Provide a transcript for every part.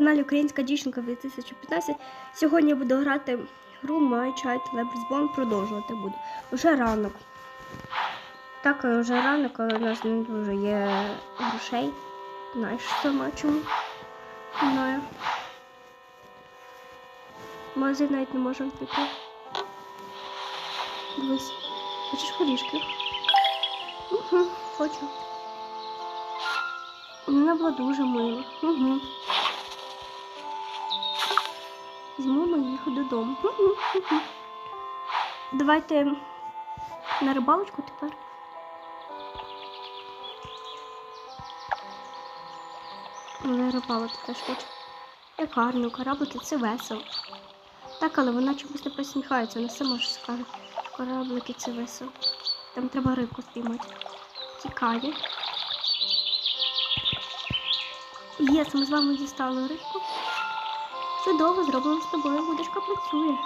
каналі Українська дівчинка 2015. Сьогодні я буду грати гру My Child Lebr's Bond, продовжувати буду. Уже ранок. Так, вже ранок, але у нас не дуже є грошей. Знаєш, сама чому? Не знаю. В Магазин навіть не можемо піти. Дивись. Хочеш горішки? Угу, хочу. Вона була дуже мила. Угу. Візьмемо їх додому. Давайте на рибалочку тепер. Але рибалити теж хочу. Як гарно, кораблики це весело. Так, але вона чомусь не посміхається, вона сама ж скаже. Кораблики це весело. Там треба рибку спіймати. Тікає. Єс, ми з вами дістали рибку. Чудово, зроблено з тобою, будочка працює.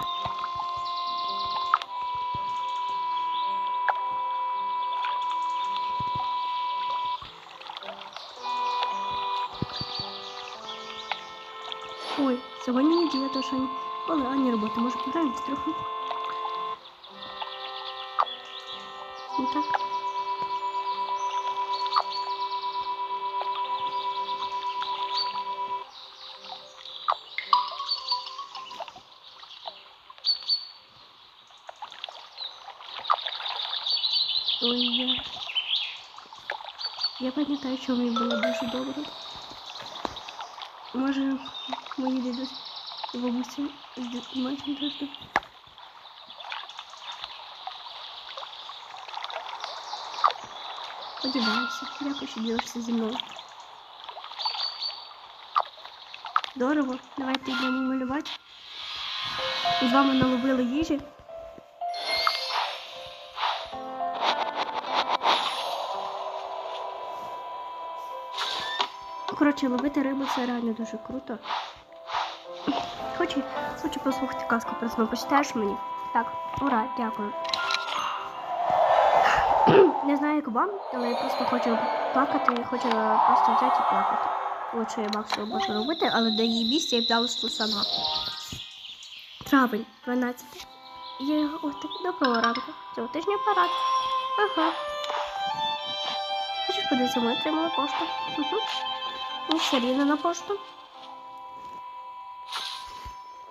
Ой, сьогодні неділя, тож ані, але ані роботи, може пограємось трохи. Ну так. Ой, я. Я пам'ятаю, що мені було дуже добре. Може, мої дідусь і матчем теж так. Сподіваюся, дякую, що ділишся зі мною. Здорово, давайте йдемо малювати. З вами наловили їжі. Коротше, ловити рибу це реально дуже круто. Хочу, хочу послухати казку про сну. Почитаєш мені? Так, ура, дякую. Не знаю, як вам, але я просто хочу плакати і хочу просто взяти і плакати. От що я максимум можу робити, але до її місця я б дала сама. Травень, 12. Є ось так доброго ранку. Цього тижня парад. Ага. Хочеш подивитися, ми отримали пошту. Угу. Ще рівно на пошту.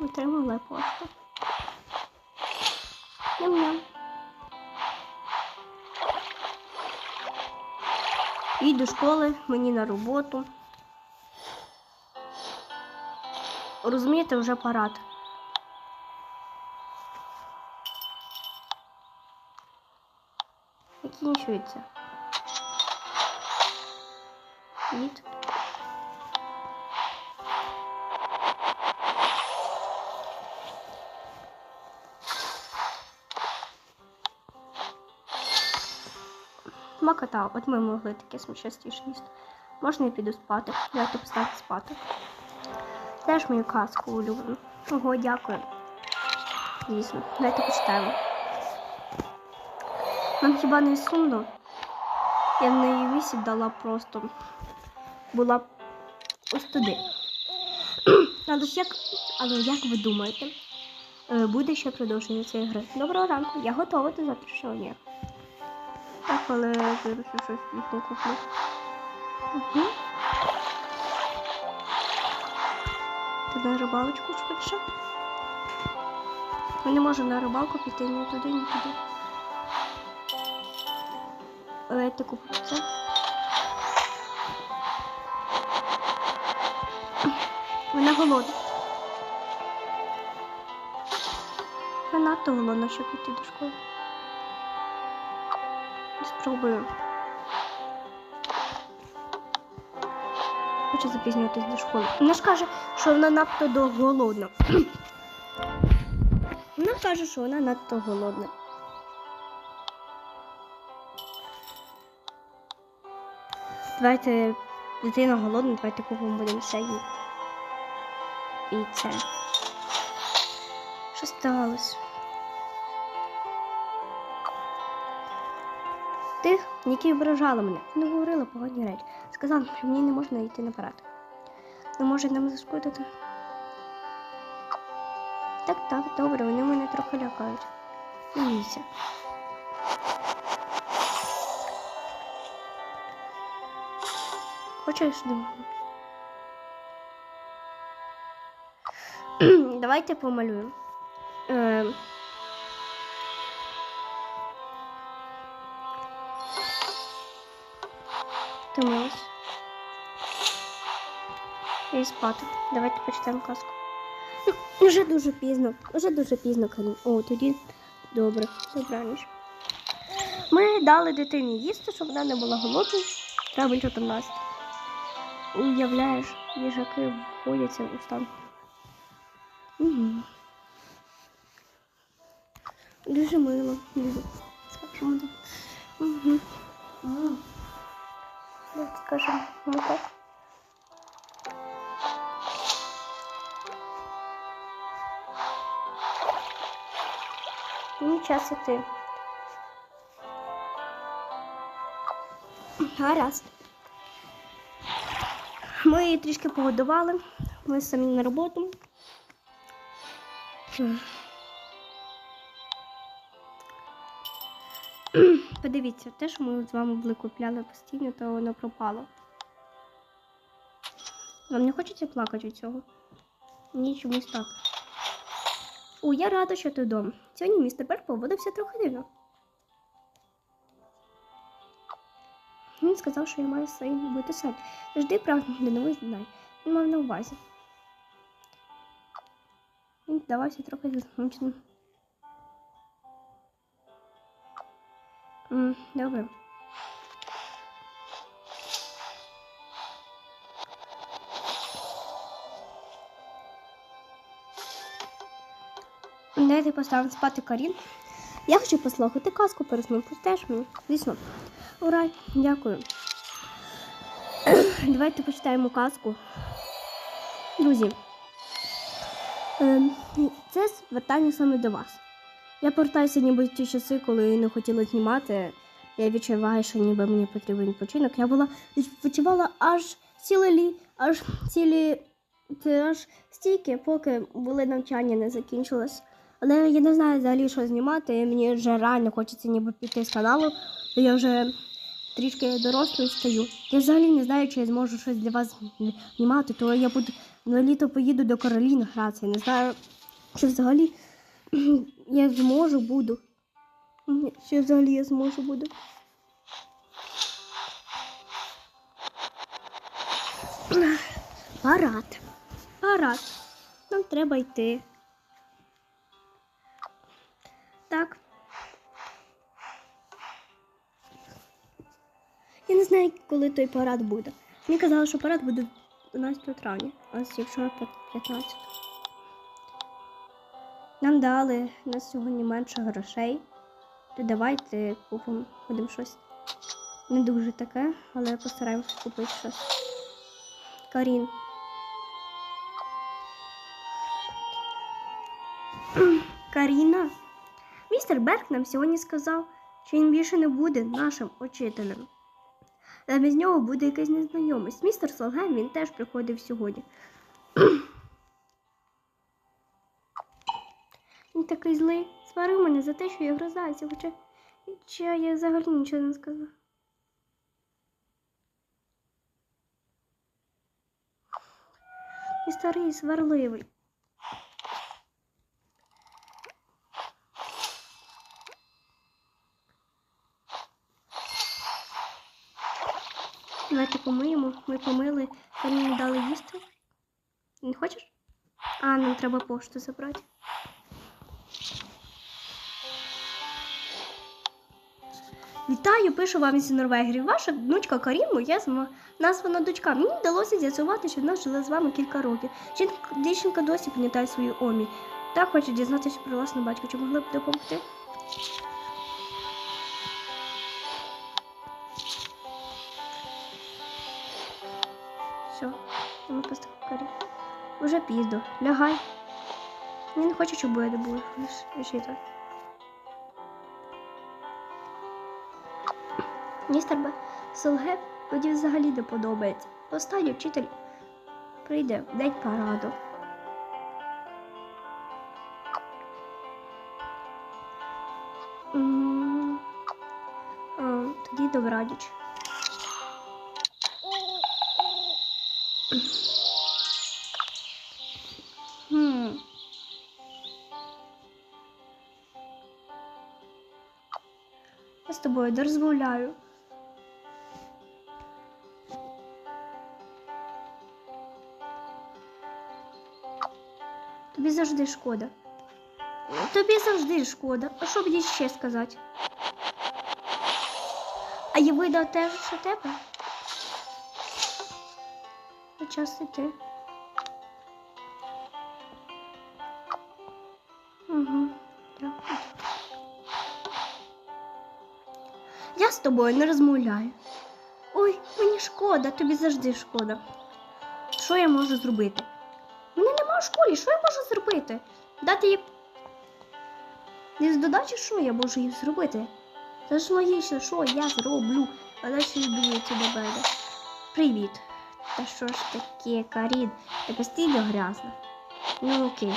Отримали пошту. Ням-ням. І до школи, мені на роботу. Розумієте, вже парад. Закінчується. Від. Макота, от ми могли таке частіше їсти. Можна я піду спати. Давайте поставити спати. Теж мою казку улюблену. Ого, дякую. Звісно, давайте почитаємо. Нам хіба не сумно? Я в неї вісі дала просто. Була ось туди. Але як, але як ви думаєте, е, буде ще продовження цієї гри? Доброго ранку, я готова до завтрашнього дня. Так, але я щось їхнє куплю. Угу. Ти рибалочку швидше? Ми не можемо на рибалку піти ні туди, ні туди. Але я ти це. Вона голодна. Вона надто голодна, щоб піти до школи. Спробую. Хочу запізнюватись до школи. Вона ж каже, що вона надто голодна. Вона каже, що вона надто голодна. Давайте дитина голодна, давайте купимо будемо все їй. І це. Що сталося? Які ображали мене, не говорила погані речі. Сказала, що мені не можна йти на парад. Не може нам зашкодити. Так, так, добре, вони мене трохи лякають. Бійся. Хочеш мене? Давайте помалюємо. Втомилась. І спати. Давайте почитаємо казку. Ну, Вже дуже пізно. Вже дуже пізно, Карін. О, тоді добре, добраніч. Ми дали дитині їсти, щоб вона не була голодною. Треба 14. Уявляєш, їжаки входяться у стан. Угу. Дуже мило. Дуже. Угу. Скажемо, ну так. Ну, час іти. Гаразд. Ми трішки погодували. Ми самі на роботу. Подивіться, те, що ми з вами були купляли постійно, то воно пропало. Вам не хочеться плакати від цього? Ні, чомусь так. О, я рада, що ти вдома. Сьогодні містер Берг поводився трохи дивно. Він сказав, що я маю своїм бути сад. Завжди прагнув до нових знань. Він мав на увазі. Він здавався трохи засмученим. Добре. Дайте поставимо спати Карін. Я хочу послухати казку переснути теж мені. Звісно. Ура, дякую. Давайте почитаємо казку. Друзі, ем, це звертання саме до вас. Я повертаюся ніби в ті часи, коли не хотіла знімати. Я відчуваю, що ніби мені потрібен відпочинок. Я була відпочивала аж ціле лі, аж цілі аж стільки, поки були навчання не закінчилось. Але я не знаю взагалі, що знімати. Мені вже реально хочеться ніби піти з каналу, я вже трішки дорослою стаю. Я взагалі не знаю, чи я зможу щось для вас знімати, то я буду на літо поїду до Кароліни гратися. Не знаю, чи взагалі я зможу буду. Чи взагалі я зможу буду. Парад. Парад. Нам треба йти. Так. Я не знаю, коли той парад буде. Мені казали, що парад буде 12 травня, а якщо 15. Нам дали на сьогодні менше грошей. То давайте купимо, будемо щось не дуже таке, але постараємося купити щось. Карін. Каріна. Містер Берг нам сьогодні сказав, що він більше не буде нашим учителем. Замість нього буде якийсь незнайомець. Містер Солгем він теж приходив сьогодні. Він такий злий. Сварив мене за те, що я грозаюся, хоча, хоча я взагалі нічого не сказав. І старий, і сварливий. Давайте помиємо. Ми помили, мені не дали їсти. Не хочеш? А, нам треба пошту забрати. Вітаю, пишу вам із Норвегії. Ваша внучка Карін, моя зма- названа дочка. Мені вдалося з'ясувати, що вона жила з вами кілька років. Дівчинка досі пам'ятає свою омі. Так хоче дізнатися про власну батька. Чи могли б допомогти? Все, ми просто Карін. Уже пізно. Лягай. Я не хочу, щоб я не була вчити. Містер Б. Солге мені взагалі не подобається. Останній вчитель прийде в день параду. Тоді добраніч. Я з тобою не Тобі завжди шкода. Тобі завжди шкода. А що мені ще сказати? А я видав те, що тебе? А час іти. Угу. Дякую. Я з тобою не розмовляю. Ой, мені шкода, тобі завжди шкода. Що я можу зробити? В школі, що я можу зробити? Дати їй. Не додачі, що я можу їм зробити? Це ж логічно, що я зроблю, а далі думається до мене. Привіт. Та що ж таке, Карін? Ти постійно грязна. Ну окей.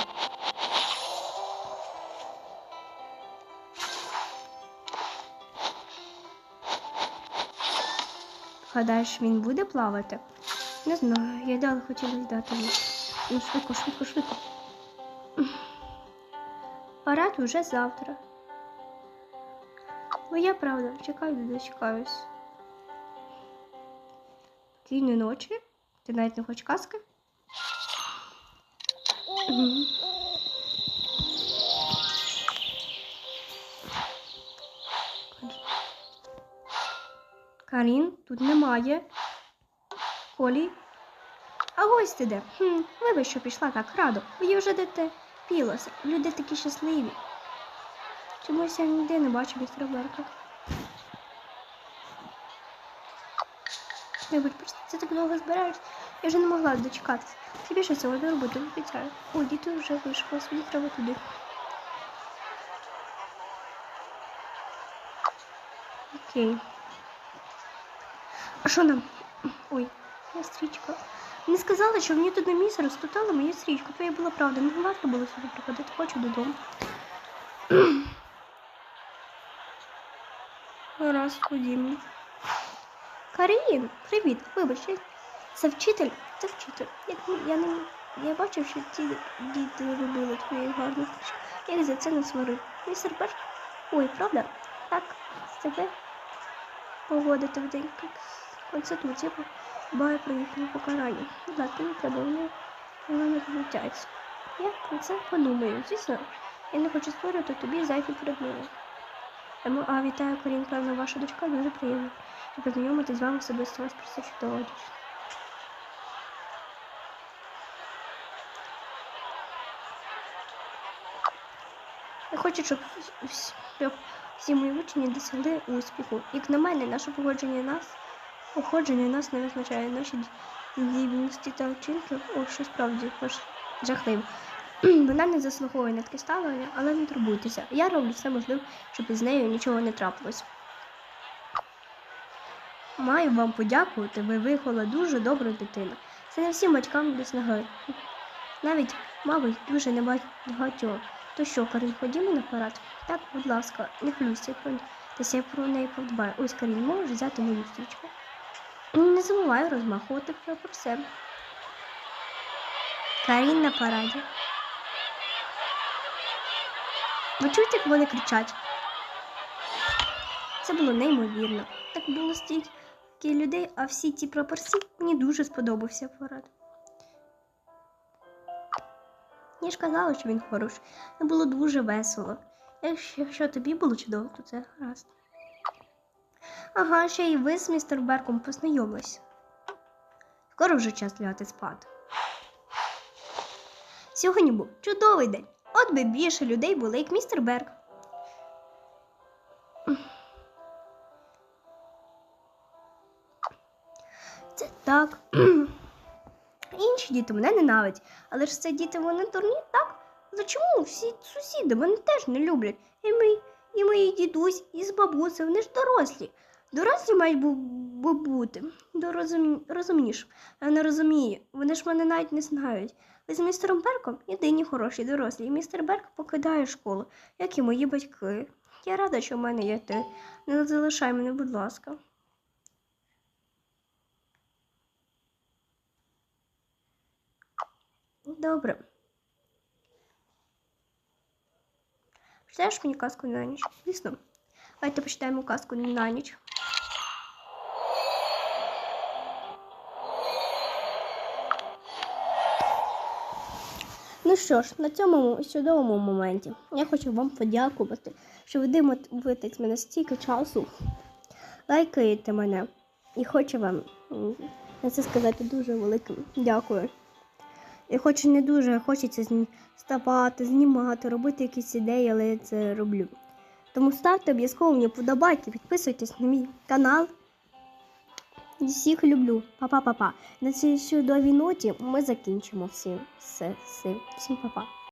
Гадаєш, він буде плавати? Не знаю, я дала хотіла дати йому. Ну, швидко, швидко, швидко. Парад уже завтра. Моя правда, чекаю, не дочекаюсь. Кінь ночі? Ти навіть не хочеш казки? Карін тут немає. Колі. А ось ти де. Хм, вибач, що пішла так радо. Мені вже дете пілося. Люди такі щасливі. Чомусь я ніде не бачу містера Берка. Вибач, просто це так довго збираєш. Я вже не могла дочекатися. Тобі ще сьогодні роботу обіцяю. Ой, діти вже вийшло, мені треба туди. Окей. А що нам? Ой, моя стрічка. Не сказали, що мені тут на місце розтутали мою стрічку. Твоя була правда. Не варто було сюди приходити. Хочу додому. Раз, ходімо. Карін, привіт, вибач, це вчитель, це вчитель. Як я не я бачив, що ті діти не любили твої гарні стрічки. Я їх за це не сварив. Містер Берт, ой, правда? Так, з тебе поводити в день конституції бає про їхнє покарання. Ласка, не треба, вони не розлучаються. Я про це подумаю. Звісно, я не хочу створювати тобі зайві. Тому, а вітаю, Корін, певно, ваша дочка дуже приємно. І познайомити з вами особисто вас просто чудово. Я хочу, щоб всі мої учні досягли успіху. Як на мене, наше погодження нас, походження нас не визначає наші здібності та вчинки, о, що справді жахливо. Вона не заслуговує на таке ставлення, але не турбуйтеся. Я роблю все можливе, щоб із нею нічого не трапилось. Маю вам подякувати, ви виховали дуже добру дитину. Це не всім батькам досягає. Навіть, мабуть, дуже небагатьох. То що, Карін, ходімо на парад? Так, будь ласка, не хвилюйся про Та я про неї подбаю. Ось Карін, можеш взяти мою стрічку. Не забувай розмахувати все. Карін на параді. Ви чуєте, як вони кричать? Це було неймовірно. Так було стільки людей, а всі ті прапорці мені дуже сподобався парад. Я ж казала, що він хороший. Це було дуже весело. Якщо тобі було чудово, то це гаразд. Ага, ще й ви з містер Берком познайомились. Скоро вже час лягати спати. Сьогодні був чудовий день. От би більше людей було, як містер Берг. Це так. Інші діти мене ненавидять, але ж це діти вони дурні, так? Але чому всі сусіди мене теж не люблять? І мій, і мої дідусь, і з бабусею, вони ж дорослі. Дорослі мають бу- бу- бути до розум... розумніш. Я не розумію. Вони ж мене навіть не знають. Ви з містером Берком єдині хороші дорослі. Містер Берк покидає школу, як і мої батьки. Я рада, що в мене є ти. Не залишай мене, будь ласка. Добре. Читаєш мені казку на ніч? Звісно. Давайте почитаємо казку на ніч. Що ж, на цьому чудовому моменті я хочу вам подякувати, що ви дивитесь мене стільки часу, лайкаєте мене. І хочу вам на це сказати дуже великим дякую. І хоч не дуже хочеться ставати, знімати, робити якісь ідеї, але я це роблю. Тому ставте обов'язково мені подобайки, підписуйтесь на мій канал. Всіх люблю. Па-па-па-па. На цій чудовій ноті ми закінчимо всі Все. Всім па-па.